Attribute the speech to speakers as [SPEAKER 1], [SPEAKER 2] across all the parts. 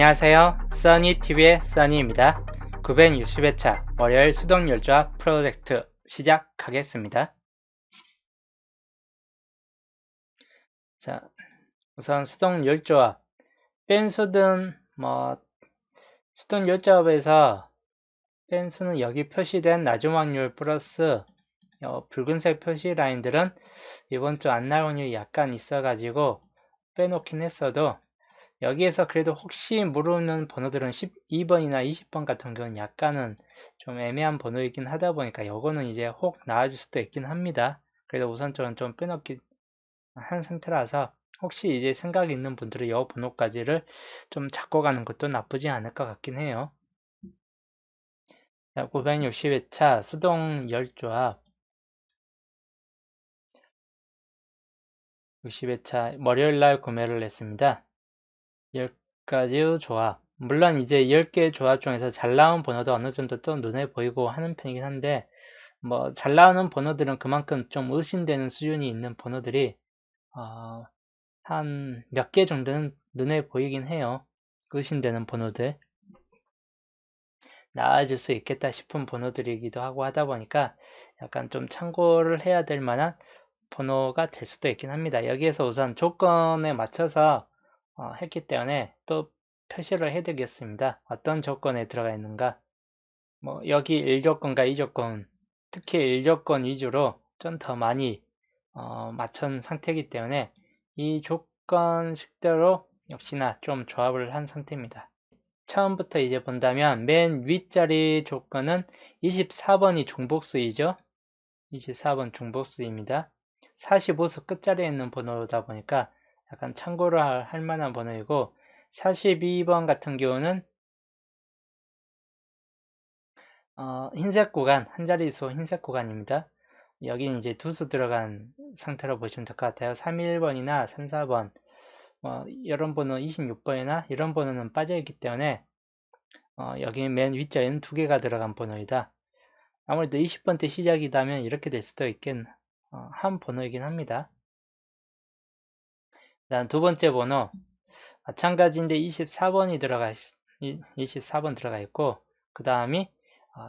[SPEAKER 1] 안녕하세요. 써니TV의 써니입니다. 960회차 월요일 수동열조합 프로젝트 시작하겠습니다. 자, 우선 수동열조합. 뺀수든, 뭐, 수동열조합에서 뺀수는 여기 표시된 낮은 확률 플러스 어, 붉은색 표시 라인들은 이번 주 안 나올 확률이 약간 있어가지고 빼놓긴 했어도 여기에서 그래도 혹시 모르는 번호들은 12번이나 20번 같은 경우는 약간은 좀 애매한 번호이긴 하다 보니까 요거는 이제 혹 나와줄 수도 있긴 합니다. 그래도 우선적으로 좀 빼놓기 한 상태라서 혹시 이제 생각이 있는 분들은 요 번호까지를 좀 잡고 가는 것도 나쁘지 않을 것 같긴 해요. 960회차 수동 열조합 60회차 월요일날 구매를 했습니다. 10가지 조합 물론 이제 10개의 조합 중에서 잘 나온 번호도 어느 정도 또 눈에 보이고 하는 편이긴 한데 뭐 잘 나오는 번호들은 그만큼 좀 의심되는 수준이 있는 번호들이 어, 한 몇 개 정도는 눈에 보이긴 해요. 의심되는 번호들 나아질 수 있겠다 싶은 번호들이기도 하고 하다 보니까 약간 좀 참고를 해야 될 만한 번호가 될 수도 있긴 합니다. 여기에서 우선 조건에 맞춰서 어, 했기 때문에 또 표시를 해 드리겠습니다. 어떤 조건에 들어가 있는가 뭐 여기 1조건과 2조건 특히 1조건 위주로 좀 더 많이 어, 맞춘 상태이기 때문에 이 조건식대로 역시나 좀 조합을 한 상태입니다. 처음부터 이제 본다면 맨 윗자리 조건은 24번이 중복수이죠. 24번 중복수입니다. 45수 끝자리에 있는 번호다 보니까 약간 참고를 할 만한 번호이고 42번 같은 경우는 어, 흰색 구간, 한 자리수 흰색 구간입니다. 여기는 이제 두 수 들어간 상태로 보시면 될 것 같아요. 31번이나 34번, 뭐 이런 번호 26번이나 이런 번호는 빠져 있기 때문에 어, 여기 맨 윗자리는 두 개가 들어간 번호이다. 아무래도 20번 때 시작이다면 이렇게 될 수도 있긴 어, 한 번호이긴 합니다. 다음 두 번째 번호 마찬가지인데 24번이 들어가 있, 24번 들어가 있고 그 다음이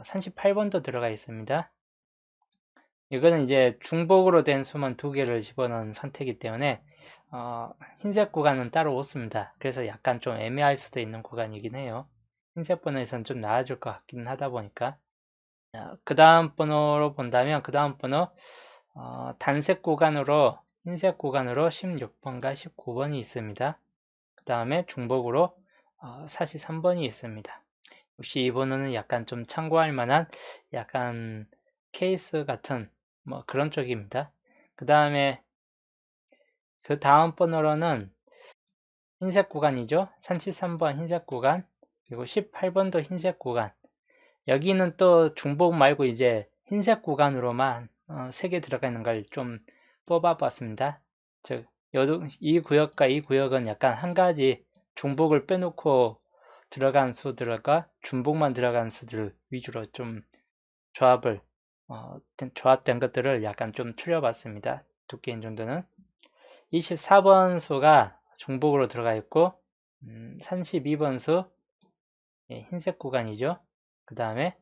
[SPEAKER 1] 38번도 어, 들어가 있습니다. 이거는 이제 중복으로 된 수만 두 개를 집어넣은 선택이기 때문에 어, 흰색 구간은 따로 없습니다. 그래서 약간 좀 애매할 수도 있는 구간이긴 해요. 흰색 번호에선 좀 나아질 것 같긴 하다 보니까 그 다음 번호로 본다면 그 다음 번호 어, 단색 구간으로 흰색 구간으로 16번과 19번이 있습니다. 그 다음에 중복으로 어, 43번이 있습니다. 역시 이 번호는 약간 좀 참고할 만한 약간 케이스 같은 뭐 그런 쪽입니다. 그 다음에 그 다음 번호로는 흰색 구간이죠. 33번 흰색 구간 그리고 18번도 흰색 구간 여기는 또 중복 말고 이제 흰색 구간으로만 어, 3개 들어가 있는 걸 좀 뽑아봤습니다. 즉, 이 구역과 이 구역은 약간 한 가지 중복을 빼놓고 들어간 수들과 중복만 들어간 수들 위주로 좀 조합을 어, 조합된 것들을 약간 좀 추려봤습니다. 두께인 정도는 24번 수가 중복으로 들어가 있고 음, 32번 수 예, 흰색 구간이죠. 그 다음에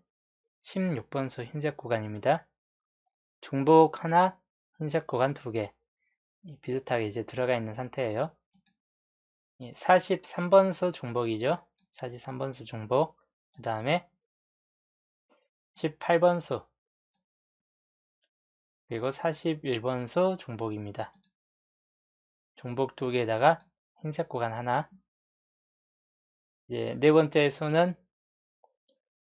[SPEAKER 1] 16번 수 흰색 구간입니다. 중복 하나, 흰색 구간 두 개 비슷하게 이제 들어가 있는 상태예요. 43번수 중복이죠. 43번수 중복 그 다음에 18번수 그리고 41번수 중복입니다. 중복 두 개에다가 흰색 구간 하나 이제 네 번째 수는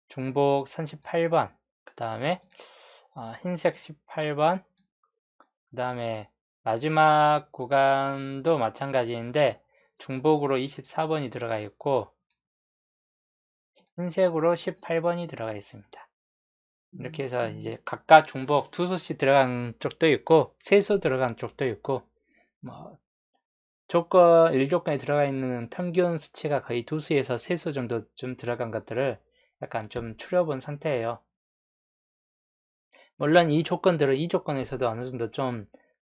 [SPEAKER 1] 중복 38번 그 다음에 어, 흰색 18번 그 다음에 마지막 구간도 마찬가지인데 중복으로 24번이 들어가 있고 흰색으로 18번이 들어가 있습니다. 이렇게 해서 음. 이제 각각 중복 두 수씩 들어간 쪽도 있고 세 수 들어간 쪽도 있고 뭐 조건 1조건에 들어가 있는 평균 수치가 거의 두 수에서 세 수 정도 좀 들어간 것들을 약간 좀 추려본 상태예요. 물론 이 조건들은 이 조건에서도 어느 정도 좀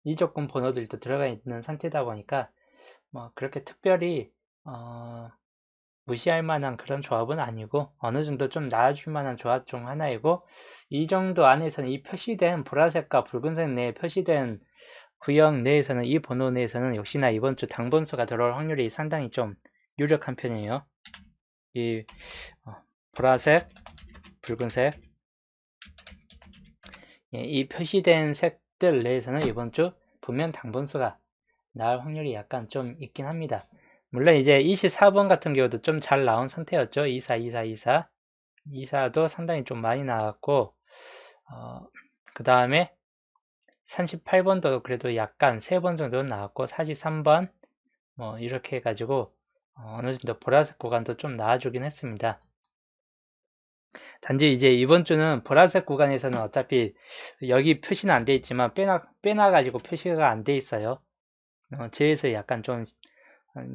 [SPEAKER 1] 이 조건 번호들도 들어가 있는 상태다 보니까 뭐 그렇게 특별히 어 무시할 만한 그런 조합은 아니고 어느 정도 좀 나아줄 만한 조합 중 하나이고 이 정도 안에서는 이 표시된 보라색과 붉은색 내에 표시된 구역 내에서는 이 번호 내에서는 역시나 이번 주 당번수가 들어올 확률이 상당히 좀 유력한 편이에요. 이 어, 보라색, 붉은색 예, 이 표시된 색들 내에서는 이번 주 분명 당번수가 나올 확률이 약간 좀 있긴 합니다. 물론 이제 24번 같은 경우도 좀 잘 나온 상태였죠. 24, 24, 24. 24도 상당히 좀 많이 나왔고, 어, 그 다음에 38번도 그래도 약간 3번 정도 나왔고, 43번, 뭐, 이렇게 해가지고, 어, 어느 정도 보라색 구간도 좀 나와주긴 했습니다. 단지 이제 이번 주는 보라색 구간에서는 어차피 여기 표시는 안 돼 있지만 빼놔, 빼놔가지고 표시가 안 돼 있어요. 어, 제에서 약간 좀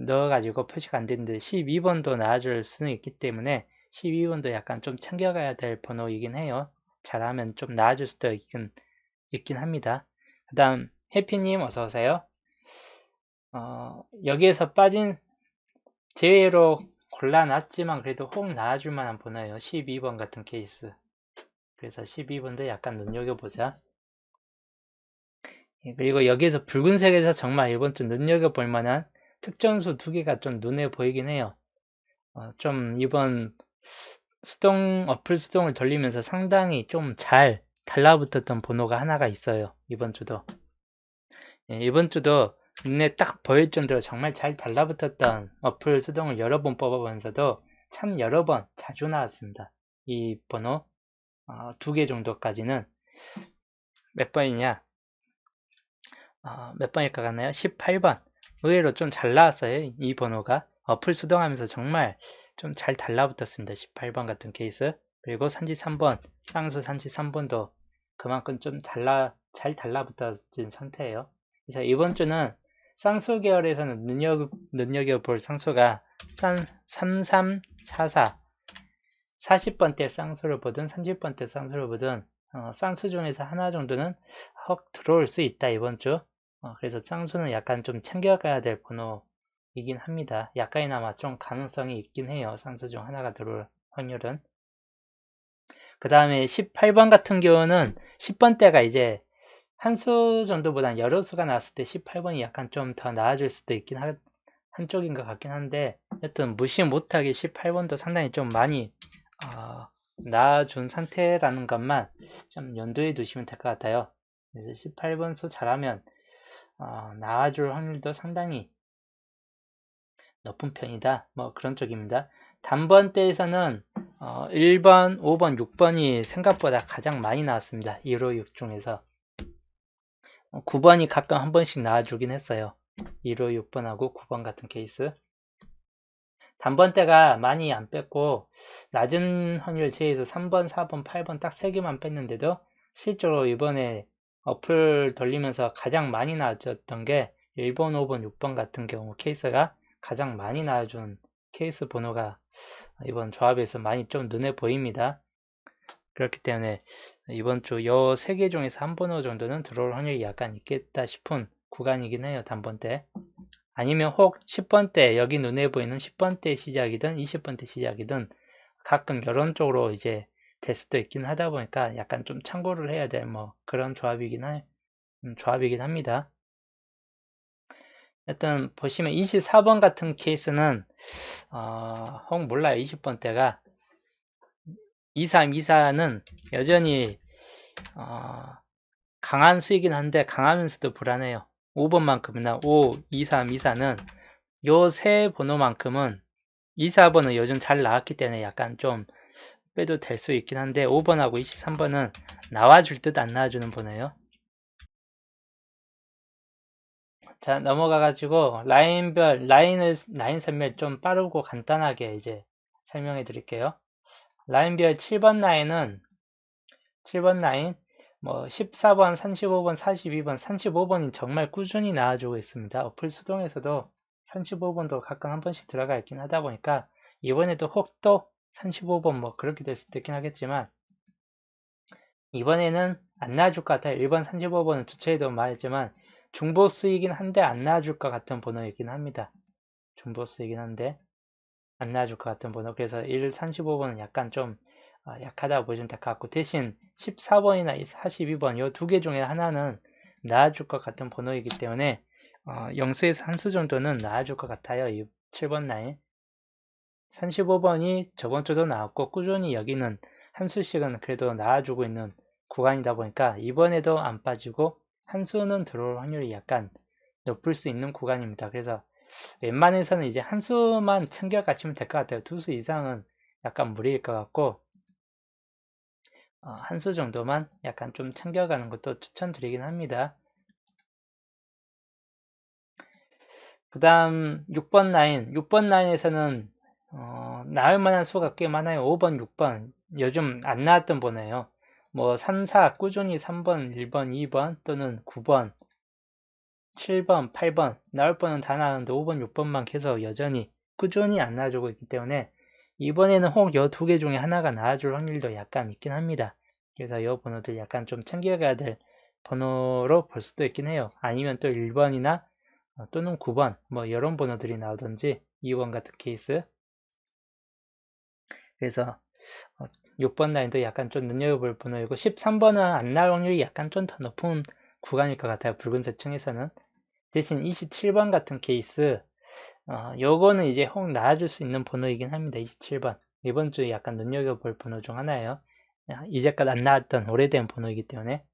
[SPEAKER 1] 넣어가지고 표시가 안 되는데 12번도 나와줄 수는 있기 때문에 12번도 약간 좀 챙겨가야 될 번호이긴 해요. 잘하면 좀 나아질 수도 있긴, 있긴 합니다. 그 다음 해피님 어서오세요. 어, 여기에서 빠진 제외로 골라놨지만 그래도 혹 나아줄 만한 번호예요. 12번 같은 케이스. 그래서 12번도 약간 눈여겨보자. 예, 그리고 여기에서 붉은색에서 정말 이번 주 눈여겨볼 만한 특전수 두 개가 좀 눈에 보이긴 해요. 어, 좀 이번 수동, 어플 수동을 돌리면서 상당히 좀 잘 달라붙었던 번호가 하나가 있어요. 이번 주도. 예, 이번 주도 눈에 딱 보일 정도로 정말 잘 달라붙었던 어플 수동을 여러 번 뽑아보면서도 참 여러 번 자주 나왔습니다. 이 번호 어, 두개 정도까지는 몇 번이냐? 어, 몇 번일까 같나요? 18번. 의외로 좀 잘 나왔어요. 이 번호가. 어플 수동하면서 정말 좀 잘 달라붙었습니다. 18번 같은 케이스. 그리고 산지 3번, 쌍수 산지 3번도 그만큼 좀 달라, 잘 달라붙어진 상태예요. 그래서 이번 주는 쌍수 계열에서는 눈여겨, 눈여겨볼 쌍수가 3344 40번대 쌍수를 보든 30번대 쌍수를 보든 어, 쌍수 중에서 하나 정도는 헉 들어올 수 있다 이번 주. 어, 그래서 쌍수는 약간 좀 챙겨가야 될 번호이긴 합니다. 약간이나마 좀 가능성이 있긴 해요. 쌍수 중 하나가 들어올 확률은. 그 다음에 18번 같은 경우는 10번대가 이제 한 수 정도보단 여러 수가 나왔을 때 18번이 약간 좀 더 나아질 수도 있긴 하, 한쪽인 것 같긴 한데 여튼 무시 못하게 18번도 상당히 좀 많이 어, 나아준 상태라는 것만 좀 연두에 두시면 될 것 같아요 그래서 18번 수 잘하면 어, 나아줄 확률도 상당히 높은 편이다. 뭐 그런 쪽입니다. 단번대에서는 어, 1번, 5번, 6번이 생각보다 가장 많이 나왔습니다. 1호 6 중에서 9번이 어, 가끔 한 번씩 나와주긴 했어요. 1호 6번하고 9번 같은 케이스 단번대가 많이 안 뺐고 낮은 확률 제에서 3번, 4번, 8번 딱 3개만 뺐는데도 실제로 이번에 어플 돌리면서 가장 많이 나와줬던 게 1번, 5번, 6번 같은 경우 케이스가 가장 많이 나와준 케이스 번호가 이번 조합에서 많이 좀 눈에 보입니다. 그렇기 때문에 이번 주요세개 중에서 한 번호 정도는 들어올 확률이 약간 있겠다 싶은 구간이긴 해요. 단번대. 아니면 혹 10번대, 여기 눈에 보이는 10번대 시작이든 20번대 시작이든 가끔 이런 쪽으로 이제 될 수도 있긴 하다 보니까 약간 좀 참고를 해야 될 뭐 그런 조합이긴 할 음, 조합이긴 합니다. 일단 보시면 24번 같은 케이스는 어, 혹 몰라요 20번 대가 23, 24는 여전히 어, 강한 수이긴 한데 강하면서도 불안해요 5번만큼이나 5, 23, 24는 요 세 번호만큼은 24번은 요즘 잘 나왔기 때문에 약간 좀 빼도 될 수 있긴 한데 5번하고 23번은 나와줄 듯 안 나와주는 번호예요. 자 넘어가 가지고 라인별 라인을 라인 선멸 좀 빠르고 간단하게 이제 설명해 드릴게요. 라인별 7번 라인은 7번 라인 뭐 14번, 35번, 42번, 35번이 정말 꾸준히 나와주고 있습니다. 어플 수동에서도 35번도 가끔 한 번씩 들어가 있긴 하다 보니까 이번에도 혹또 35번 뭐 그렇게 될 수도 있긴 하겠지만 이번에는 안 나와줄 것 같아요. 1번 35번은 주차에도 말했지만 중보스이긴 한데 안 나와줄 것 같은 번호이긴 합니다. 중보스이긴 한데 안 나와줄 것 같은 번호. 그래서 1, 35번은 약간 좀 어, 약하다고 보시면 될 것 같고 대신 14번이나 42번 이 두 개 중에 하나는 나와줄 것 같은 번호이기 때문에 어, 영수에서 한 수 정도는 나와줄 것 같아요. 이 7번 라인. 35번이 저번 주도 나왔고 꾸준히 여기는 한 수씩은 그래도 나와주고 있는 구간이다 보니까 이번에도 안 빠지고 한 수는 들어올 확률이 약간 높을 수 있는 구간입니다. 그래서 웬만해서는 이제 한 수만 챙겨 가시면 될 것 같아요. 두 수 이상은 약간 무리일 것 같고 어, 한 수 정도만 약간 좀 챙겨가는 것도 추천드리긴 합니다. 그 다음 6번 라인. 6번 라인에서는 어, 나올 만한 수가 꽤 많아요. 5번 6번. 요즘 안 나왔던 번호예요. 뭐 3, 4 꾸준히 3번 1번 2번 또는 9번 7번 8번 나올 번은 다 나왔는데 5번 6번만 계속 여전히 꾸준히 안 나와주고 있기 때문에 이번에는 혹요두개 중에 하나가 나와줄 확률도 약간 있긴 합니다. 그래서 이 번호들 약간 좀 챙겨가야 될 번호로 볼 수도 있긴 해요. 아니면 또 1번이나 어, 또는 9번 뭐 이런 번호들이 나오든지 2번 같은 케이스. 그래서 6번 어, 라인도 약간 좀 눈여겨볼 번호이고 13번은 안 나올 확률이 약간 좀 더 높은 구간일 것 같아요. 붉은색 층에서는. 대신 27번 같은 케이스. 어, 요거는 이제 혹 나와줄 수 있는 번호이긴 합니다. 27번. 이번 주에 약간 눈여겨볼 번호 중 하나예요. 이제까지 안 나왔던 오래된 번호이기 때문에.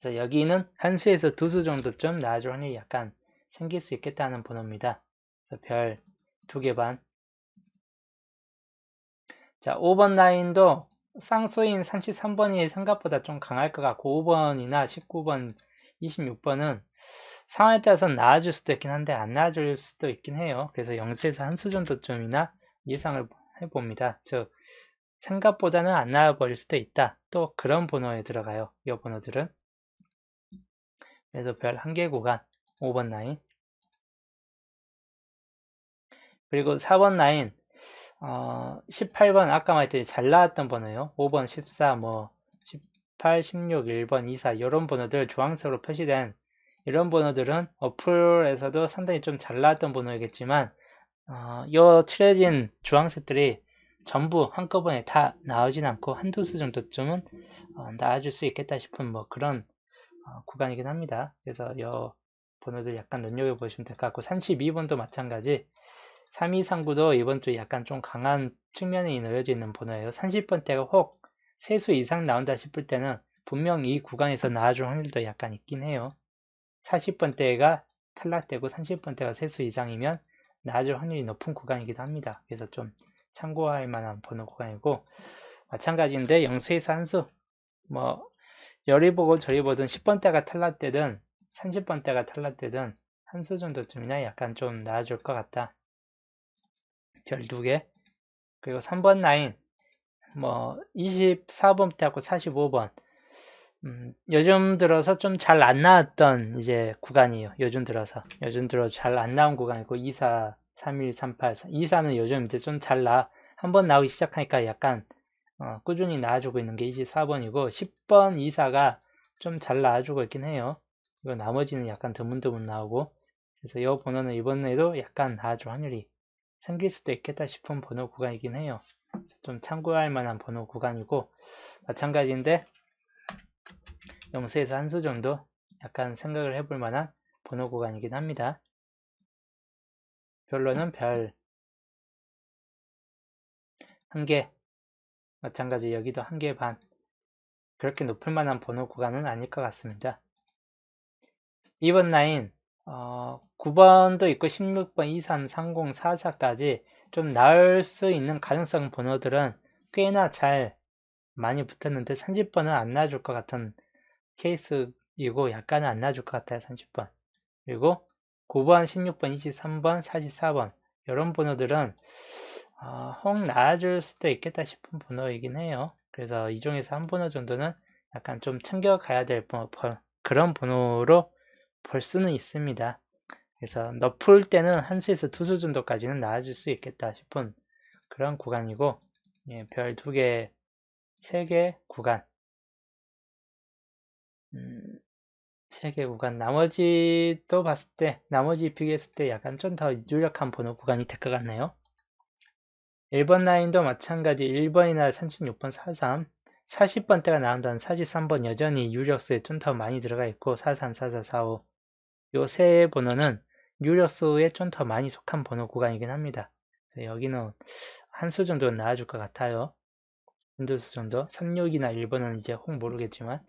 [SPEAKER 1] 그래서 여기는 한 수에서 두 수 정도쯤 나와줄 확률이 약간 생길 수 있겠다는 번호입니다. 별 두 개 반. 자, 5번 라인도 쌍소인 33번이 생각보다 좀 강할 것 같고 5번이나 19번, 26번은 상황에 따라서는 나와줄 수도 있긴 한데 안 나와줄 수도 있긴 해요. 그래서 영수에서 한수 정도쯤이나 예상을 해봅니다. 즉 생각보다는 안 나와버릴 수도 있다. 또 그런 번호에 들어가요. 이 번호들은. 그래서 별 한 개 구간 5번 라인 그리고 4번 라인 어, 18번 아까 말했듯이 잘 나왔던 번호요 5번 14 뭐 18, 16, 1번 24 이런 번호들 주황색으로 표시된 이런 번호들은 어플에서도 상당히 좀 잘 나왔던 번호이겠지만 어, 요 칠해진 주황색들이 전부 한꺼번에 다 나오진 않고 한두 수 정도쯤은 어, 나와줄 수 있겠다 싶은 뭐 그런 어, 구간이긴 합니다. 그래서 이 번호들 약간 눈여겨보시면 될 것 같고 32번도 마찬가지 3239도 이번 주 약간 좀 강한 측면이 놓여져 있는 번호예요. 30번대가 혹 세수 이상 나온다 싶을 때는 분명 이 구간에서 나와줄 확률도 약간 있긴 해요. 40번대가 탈락되고 30번대가 세수 이상이면 나와줄 확률이 높은 구간이기도 합니다. 그래서 좀 참고할 만한 번호 구간이고 마찬가지인데 영수에서 한수 뭐 열이 보고 저리 보든 10번대가 탈락되든 30번대가 탈락되든 한 수 정도쯤이나 약간 좀 나아질 것 같다. 별두 개. 그리고 3번 라인 뭐 24번대하고 45번 음, 요즘 들어서 좀 잘 안 나왔던 이제 구간이에요. 요즘 들어서 요즘 들어 잘 안 나온 구간이고 24, 31, 38, 24는 요즘 이제 좀 잘 나. 한 번 나오기 시작하니까 약간 어, 꾸준히 나와주고 있는 게 24번이고 10번 2사가 좀 잘 나와주고 있긴 해요. 이거 나머지는 약간 드문드문 나오고 그래서 이 번호는 이번에도 약간 나와줄 확률이 생길 수도 있겠다 싶은 번호 구간이긴 해요. 좀 참고할 만한 번호 구간이고 마찬가지인데 영수에서 한 수 정도 약간 생각을 해볼 만한 번호 구간이긴 합니다. 별로는 별 한 개, 마찬가지 여기도 한 개 반. 그렇게 높을 만한 번호 구간은 아닐 것 같습니다. 2번 라인 어, 9번도 있고 16번, 23, 30, 44까지 좀 나올 수 있는 가능성 번호들은 꽤나 잘 많이 붙었는데 30번은 안 나와줄 것 같은 케이스이고 약간은 안 나와줄 것 같아요 30번 그리고 9번, 16번, 23번, 44번 이런 번호들은 어, 혹 나아질 수도 있겠다 싶은 번호이긴 해요. 그래서 이 중에서 한 번호 정도는 약간 좀 챙겨가야 될 번호, 그런 번호로 볼 수는 있습니다. 그래서 너풀 때는 한 수에서 두 수 정도까지는 나아질 수 있겠다. 싶은 그런 구간이고 예, 별 두 개, 세 개 구간. 음, 세개 구간. 나머지도 봤을 때 나머지 비교했을 때 약간 좀 더 유력한 번호 구간이 될 것 같네요. 1번 라인도 마찬가지. 1번이나 36번 43 40번대가 나온다는 43번 여전히 유력수에 좀 더 많이 들어가 있고 43, 44, 45 요 세 번호는 유력수에 좀 더 많이 속한 번호 구간이긴 합니다 여기는 한 수 정도는 나와줄 것 같아요 한두 수 정도 36이나 1번은 이제 혹 모르겠지만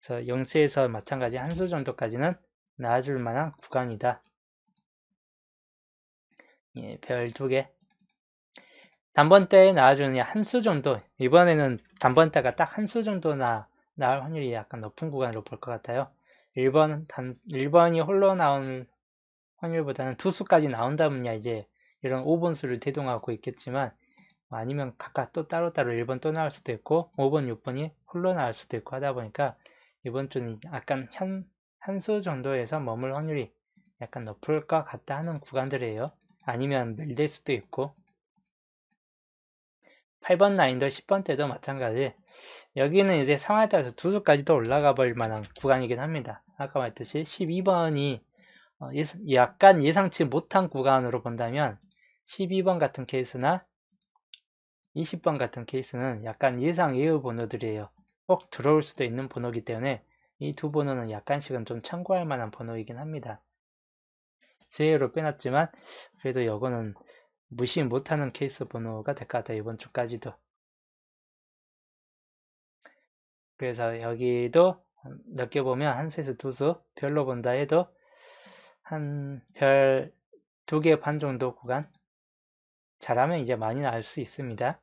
[SPEAKER 1] 그래서 영수에서 마찬가지 한 수 정도까지는 나와줄 만한 구간이다. 예, 별 두 개. 단번대에 나와주는 한수 정도. 이번에는 단번대가 딱 한 수 정도 나, 나올 확률이 약간 높은 구간으로 볼 것 같아요. 1번, 단, 1번이 홀로 나올 확률보다는 두 수까지 나온다면야 이제 이런 5번 수를 대동하고 있겠지만 아니면 각각 또 따로따로 1번 또 나올 수도 있고 5번, 6번이 홀로 나올 수도 있고 하다 보니까 이번 주는 약간 한, 한수 정도에서 머물 확률이 약간 높을 것 같다 하는 구간들이에요. 아니면 멜될 수도 있고 8번 라인도 10번 때도 마찬가지 여기는 이제 상황에 따라서 두 수까지도 올라가 볼 만한 구간이긴 합니다. 아까 말했듯이 12번이 어, 약간 예상치 못한 구간으로 본다면 12번 같은 케이스나 20번 같은 케이스는 약간 예상 예우 번호들이에요. 꼭 들어올 수도 있는 번호이기 때문에 이 두 번호는 약간씩은 좀 참고할 만한 번호이긴 합니다. 제외로 빼놨지만 그래도 이거는 무시 못하는 케이스 번호가 될 것 같아요. 이번 주까지도. 그래서 여기도 넓게 보면 한 수에서 두 수, 별로 본다 해도 한 별 두 개 반 정도 구간 잘하면 이제 많이 나올 수 있습니다.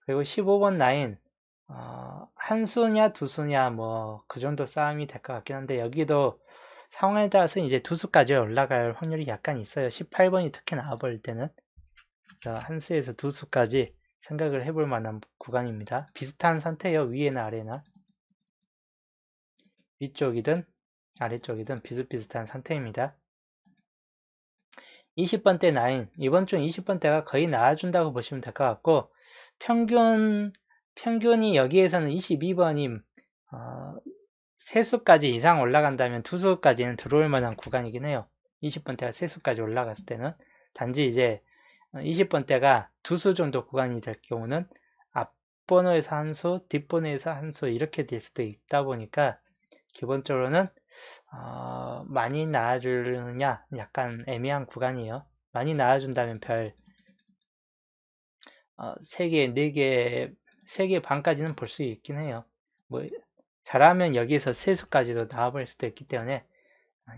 [SPEAKER 1] 그리고 15번 라인 어, 한 수냐 두 수냐 뭐 그 정도 싸움이 될 것 같긴 한데 여기도 상황에 따라서 이제 두 수까지 올라갈 확률이 약간 있어요. 18번이 특히 나와버릴 때는 한 수에서 두 수까지 생각을 해볼 만한 구간입니다. 비슷한 상태예요. 위에나 아래나 위쪽이든 아래쪽이든 비슷비슷한 상태입니다. 20번대 라인 이번 주 20번대가 거의 나와준다고 보시면 될 것 같고 평균 평균이 여기에서는 22번이 어, 3수까지 이상 올라간다면 2수까지는 들어올 만한 구간이긴 해요. 20번대가 3수까지 올라갔을 때는 단지 이제 20번대가 2수 정도 구간이 될 경우는 앞번호에서 한 수, 뒷번호에서 한 수 이렇게 될 수도 있다 보니까 기본적으로는 어, 많이 나와주느냐 약간 애매한 구간이에요. 많이 나와준다면 별 어, 3개, 4개 3개 반까지는 볼 수 있긴 해요. 뭐 잘하면 여기서 세수까지도 나와버릴 수도 있기 때문에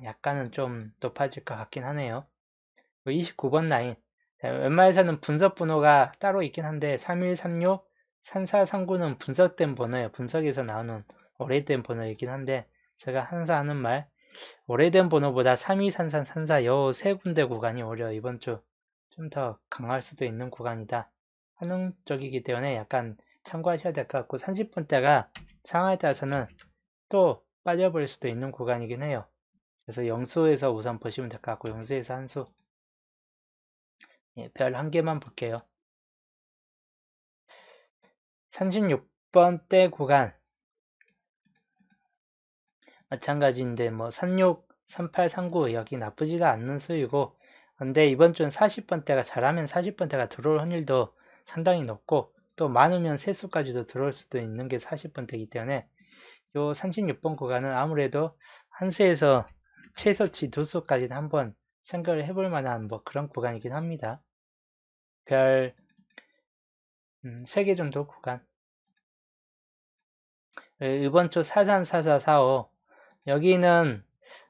[SPEAKER 1] 약간은 좀 높아질 것 같긴 하네요. 29번 뭐 라인 웬만해서는 분석 번호가 따로 있긴 한데 3136, 3439는 분석된 번호예요. 분석에서 나오는 오래된 번호이긴 한데 제가 항상 하는 말 오래된 번호보다 3233, 34요세 군데 구간이 오히려 이번 주 좀 더 강할 수도 있는 구간이다. 한정적이기 때문에 약간 참고하셔야 될 것 같고 30분대가 상황에 따라서는 또 빠져버릴 수도 있는 구간이긴 해요. 그래서 영수에서 우선 보시면 될 것 같고 영수에서 한수 예, 별 한 개만 볼게요. 36번대 구간 마찬가지인데 뭐 36, 38, 39 여기 나쁘지가 않는 수이고 근데 이번 주는 40번대가 잘하면 40번대가 들어올 확률도 상당히 높고 또 많으면 세수까지도 들어올 수도 있는 게 40번대이기 때문에 요 36번 구간은 아무래도 한 수에서 최소치 두 수까지는 한번 생각을 해볼 만한 뭐 그런 구간이긴 합니다. 별 음, 3개 정도 구간 이번 주 43, 44, 45 여기는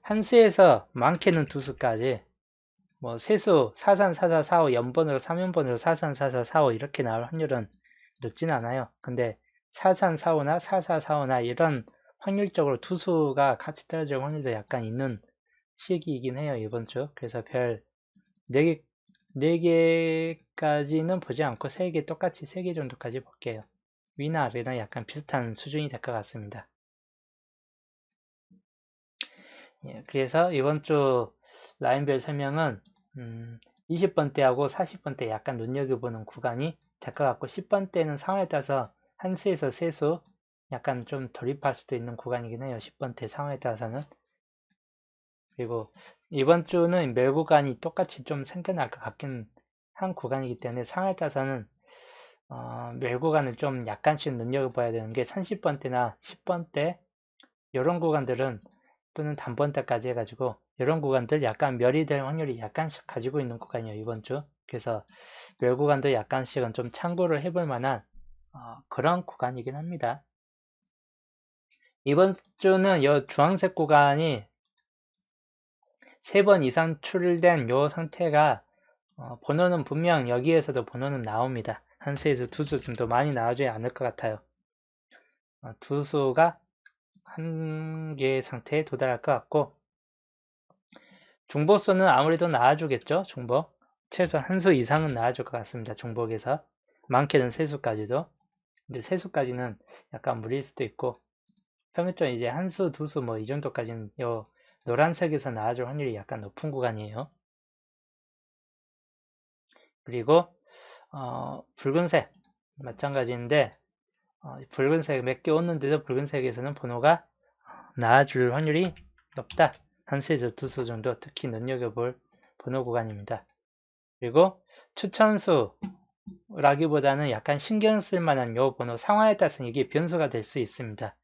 [SPEAKER 1] 한 수에서 많게는 두 수까지 뭐 세수 43, 44, 45 연번으로 3연번으로 43, 44, 45 이렇게 나올 확률은 높진 않아요. 근데 4345나 4445나 이런 확률적으로 투수가 같이 떨어질 확률도 약간 있는 시기이긴 해요. 이번 주. 그래서 별 4개, 4개까지는 보지 않고 3개 똑같이 3개 정도까지 볼게요. 위나 아래나 약간 비슷한 수준이 될 것 같습니다. 예, 그래서 이번 주 라인별 설명은 음, 20번대하고 40번대 약간 눈여겨보는 구간이 될 것 같고 10번대는 상황에 따라서 한 수에서 세수 약간 좀 돌입할 수도 있는 구간이긴 해요. 10번대 상황에 따라서는 그리고 이번 주는 매 구간이 똑같이 좀 생겨날 것 같긴 한 구간이기 때문에 상황에 따라서는 어, 매 구간을 좀 약간씩 눈여겨봐야 되는 게 30번대나 10번대 이런 구간들은 또는 단번대까지 해가지고 이런 구간들 약간 멸이 될 확률이 약간씩 가지고 있는 구간이에요 이번 주. 그래서 매 구간도 약간씩은 좀 참고를 해볼 만한 어, 그런 구간이긴 합니다. 이번 주는 이 주황색 구간이 세 번 이상 출된 이 상태가 어, 번호는 분명 여기에서도 번호는 나옵니다. 한 수에서 두수 정도 많이 나와주지 않을 것 같아요. 어, 두 수가 한 개의 상태에 도달할 것 같고 중복수는 아무래도 나와주겠죠 중복? 최소 한 수 이상은 나와줄 것 같습니다 중복에서. 많게는 세 수까지도. 근데 세 수까지는 약간 무리일 수도 있고 평균적으로 이제 한 수, 두 수 뭐 이 정도까지는 요 노란색에서 나와줄 확률이 약간 높은 구간이에요 그리고 어, 붉은색 마찬가지인데 어, 붉은색 몇 개 오는데도 붉은색에서는 번호가 나와줄 확률이 높다. 한 수에서 두수 정도 특히 눈여겨볼 번호 구간입니다. 그리고 추천수라기보다는 약간 신경 쓸 만한 요 번호 상황에 따라서는 이게 변수가 될 수 있습니다.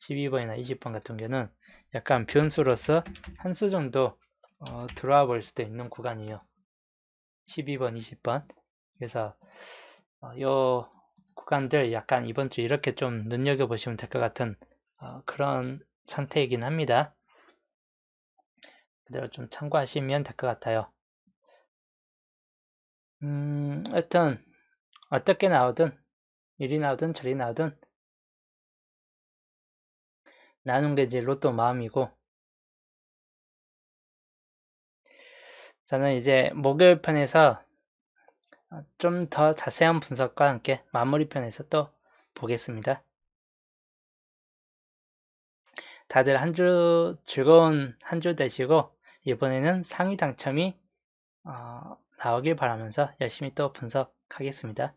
[SPEAKER 1] 12번이나 20번 같은 경우는 약간 변수로서 한 수 정도 어, 들어와 볼 수도 있는 구간이에요. 12번, 20번. 그래서 어, 요 구간들 약간 이번 주 이렇게 좀 눈여겨보시면 될 것 같은 어, 그런 상태이긴 합니다. 그대로 좀 참고하시면 될 것 같아요. 음, 하여튼 어떻게 나오든 이리 나오든 저리 나오든 나눈 게 이제 로또 마음이고 저는 이제 목요일 편에서 좀 더 자세한 분석과 함께 마무리 편에서 또 보겠습니다. 다들 한 주 즐거운 한 주 되시고 이번에는 상위 당첨이 어, 나오길 바라면서 열심히 또 분석하겠습니다.